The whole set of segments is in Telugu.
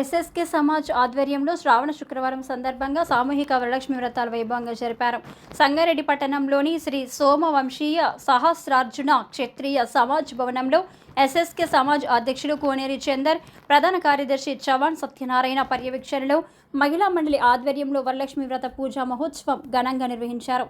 ఎస్ఎస్కే సమాజ్ ఆధ్వర్యంలో శ్రావణ శుక్రవారం సందర్భంగా సామూహిక వరలక్ష్మి వ్రతాలు వైభవంగా జరిపారు. సంగారెడ్డి పట్టణంలోని శ్రీ సోమవంశీయ సహస్రార్జున క్షత్రియ సమాజ్ భవనంలో ఎస్ఎస్కే సమాజ్ అధ్యక్షులు కోనేరి చందర్ ప్రధాన కార్యదర్శి చవాన్ సత్యనారాయణ పర్యవేక్షణలో మహిళా మండలి ఆధ్వర్యంలో వరలక్ష్మి వ్రత పూజా మహోత్సవం ఘనంగా నిర్వహించారు.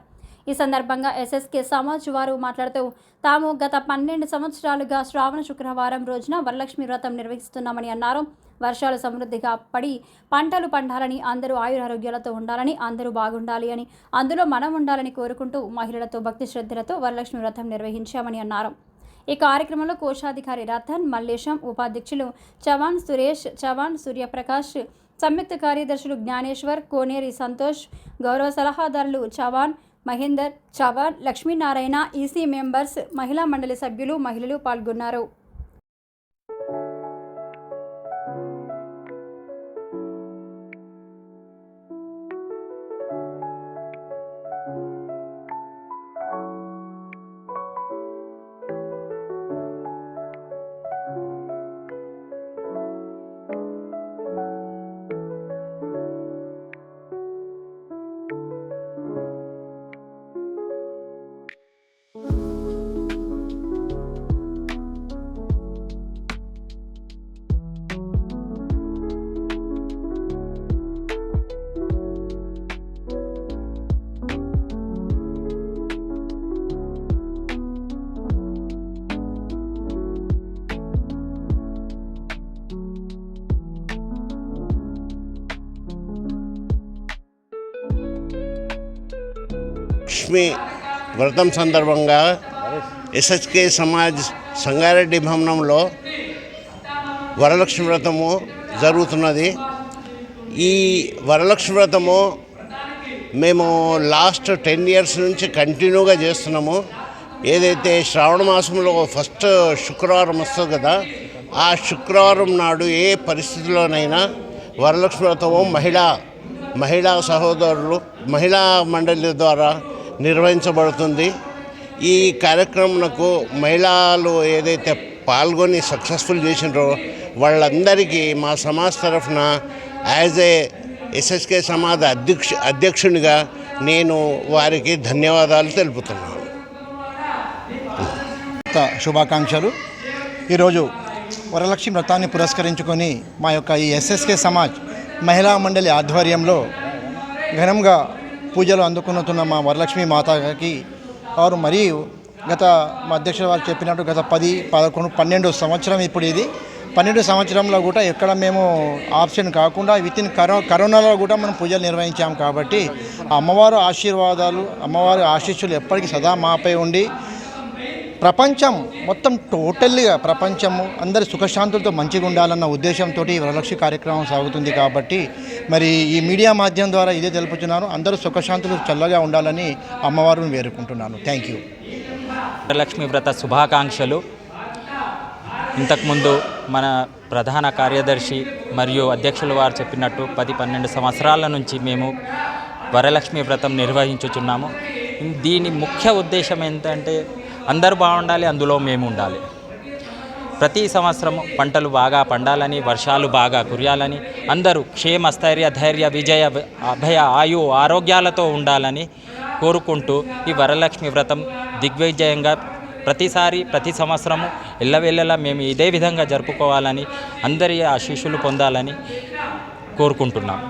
ఈ సందర్భంగా ఎస్ఎస్కే సమాజ్ వారు మాట్లాడుతూ తాము గత పన్నెండు సంవత్సరాలుగా శ్రావణ శుక్రవారం రోజున వరలక్ష్మి వ్రతం నిర్వహిస్తున్నామని అన్నారు. వర్షాలు సమృద్ధిగా పడి పంటలు పండాలని అందరూ ఆయురారోగ్యాలతో ఉండాలని అందరూ బాగుండాలి అని అందులో మనం ఉండాలని కోరుకుంటూ మహిళలతో భక్తి శ్రద్ధలతో వరలక్ష్మి వ్రతం నిర్వహించామని అన్నారు. ఈ కార్యక్రమంలో కోశాధికారి రతన్ మల్లేశం ఉపాధ్యక్షులు చవాన్ సురేష్ చవాన్ సూర్యప్రకాష్ సంయుక్త కార్యదర్శులు జ్ఞానేశ్వర్ కోనేరి సంతోష్ గౌరవ సలహాదారులు చవాన్ మహేందర్ చవాన్ లక్ష్మీనారాయణ ఈసీ మెంబర్స్ మహిళా మండలి సభ్యులు మహిళలు పాల్గొన్నారు. లక్ష్మి వ్రతం సందర్భంగా ఎస్హెచ్కే సమాజ్ సంగారెడ్డి భవనంలో వరలక్ష్మి వ్రతము జరుగుతున్నది. ఈ వరలక్ష్మి వ్రతము మేము లాస్ట్ టెన్ ఇయర్స్ నుంచి కంటిన్యూగా చేస్తున్నాము. ఏదైతే శ్రావణ మాసంలో ఫస్ట్ శుక్రవారం వస్తుంది కదా ఆ శుక్రవారం నాడు ఏ పరిస్థితిలోనైనా వరలక్ష్మి వ్రతము మహిళా మహిళా సహోదరులు మహిళా మండలి ద్వారా నిర్వహించబడుతుంది. ఈ కార్యక్రమంకు మహిళలు ఏదైతే పాల్గొని సక్సెస్ఫుల్ చేసినారో వాళ్ళందరికీ మా సమాజ్ తరఫున యాజ్ ఏ ఎస్ఎస్కే సమాజ్ అధ్యక్ష అధ్యక్షునిగా నేను వారికి ధన్యవాదాలు తెలుపుతున్నాను. శుభాకాంక్షలు. ఈరోజు వరలక్ష్మి వ్రతాన్ని పురస్కరించుకొని మా యొక్క ఈ ఎస్ఎస్కే సమాజ్ మహిళా మండలి ఆధ్వర్యంలో ఘనంగా పూజలు అందుకున్నతున్న మా వరలక్ష్మి మాతకి వారు మరియు గత మా అధ్యక్షుల వారు చెప్పినట్టు గత పది పదకొండు పన్నెండు సంవత్సరం ఇప్పుడు ఇది. పన్నెండు సంవత్సరంలో కూడా ఎక్కడ మేము ఆప్షన్ కాకుండా విత్ ఇన్ కరో కరోనాలో కూడా మనం పూజలు నిర్వహించాం కాబట్టి ఆ అమ్మవారు ఆశీర్వాదాలు అమ్మవారి ఆశీస్సులు ఎప్పటికీ సదా మాపై ఉండి ప్రపంచం మొత్తం టోటల్గా ప్రపంచము అందరి సుఖశాంతులతో మంచిగా ఉండాలన్న ఉద్దేశంతో ఈ వరలక్ష్మి కార్యక్రమం సాగుతుంది కాబట్టి మరి ఈ మీడియా మాధ్యమం ద్వారా ఇదే తెలుపుతున్నాను అందరూ సుఖశాంతులు చల్లగా ఉండాలని అమ్మవారిని వేరుకుంటున్నాను థ్యాంక్ యూ వరలక్ష్మి వ్రత శుభాకాంక్షలు. ఇంతకుముందు మన ప్రధాన కార్యదర్శి మరియు అధ్యక్షుల వారు చెప్పినట్టు పది పన్నెండు సంవత్సరాల నుంచి మేము వరలక్ష్మి వ్రతం నిర్వహించుచున్నాము. దీని ముఖ్య ఉద్దేశం ఏంటంటే అందరూ బాగుండాలి అందులో మేము ఉండాలి. ప్రతి సంవత్సరం పంటలు బాగా పండాలని వర్షాలు బాగా కురియాలని అందరూ క్షేమ స్థైర్య ధైర్య విజయ అభయ ఆయు ఆరోగ్యాలతో ఉండాలని కోరుకుంటూ ఈ వరలక్ష్మి వ్రతం దిగ్విజయంగా ప్రతిసారి ప్రతి సంవత్సరము ఎల్లవేళలా మేము ఇదే విధంగా జరుపుకోవాలని అందరి ఆశీస్సులు పొందాలని కోరుకుంటున్నాం.